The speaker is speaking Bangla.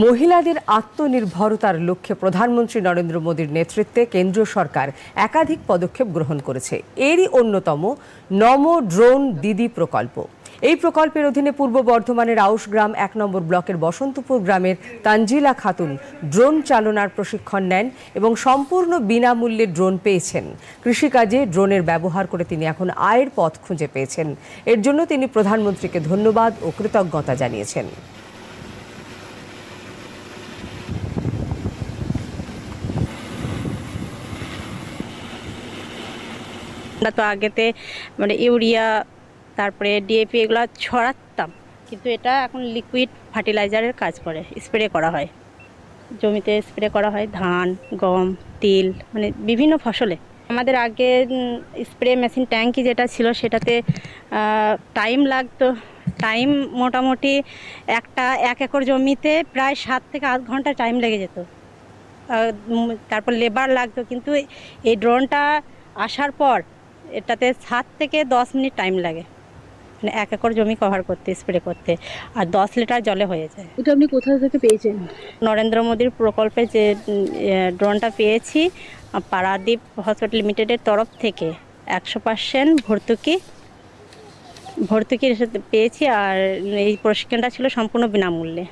মহিলাদের আত্মনির্ভরতার লক্ষ্যে প্রধানমন্ত্রী নরেন্দ্র মোদীর নেতৃত্বে কেন্দ্রীয় সরকার একাধিক পদক্ষেপ গ্রহণ করেছে। এরই অন্যতম নমো ড্রোন দিদি প্রকল্প। এই প্রকল্পের অধীনে পূর্ব বর্ধমানের আউশ গ্রাম এক নম্বর ব্লকের বসন্তপুর গ্রামের তানজিলা খাতুন ড্রোন চালনার প্রশিক্ষণ নেন এবং সম্পূর্ণ বিনামূল্যে ড্রোন পেয়েছেন। কৃষিকাজে ড্রোনের ব্যবহার করে তিনি এখন আয়ের পথ খুঁজে পেয়েছেন। এর জন্য তিনি প্রধানমন্ত্রীকে ধন্যবাদ ও কৃতজ্ঞতা জানিয়েছেন। আমরা তো আগেতে মানে ইউরিয়া, তারপরে ডিএপি এগুলো ছড়াতাম। কিন্তু এটা এখন লিকুইড ফার্টিলাইজারের কাজ করে স্প্রে করা হয়। জমিতে স্প্রে করা হয় ধান, গম, তিল মানে বিভিন্ন ফসলে। আমাদের আগে স্প্রে মেশিন ট্যাঙ্কি যেটা ছিল সেটাতে টাইম লাগতো। টাইম মোটামুটি একটা, এক একর জমিতে প্রায় সাত থেকে আধ ঘণ্টা টাইম লেগে যেত। তারপর লেবার লাগতো। কিন্তু এই ড্রোনটা আসার পর এটাতে সাত থেকে দশ মিনিট টাইম লাগে। মানে এক একর জমি কভার করতে স্প্রে করতে। আর দশ লিটার জলে হয়ে যায়। এটা আপনি কোথা থেকে পেয়েছেন? নরেন্দ্র মোদীর প্রকল্পে যে ড্রোনটা পেয়েছি পারাদ্বীপ হসপিটাল লিমিটেডের তরফ থেকে। একশো পার্সেন্ট ভর্তুকি ভর্তুকি পেয়েছি। আর এই প্রশিক্ষণটা ছিল সম্পূর্ণ বিনামূল্যে।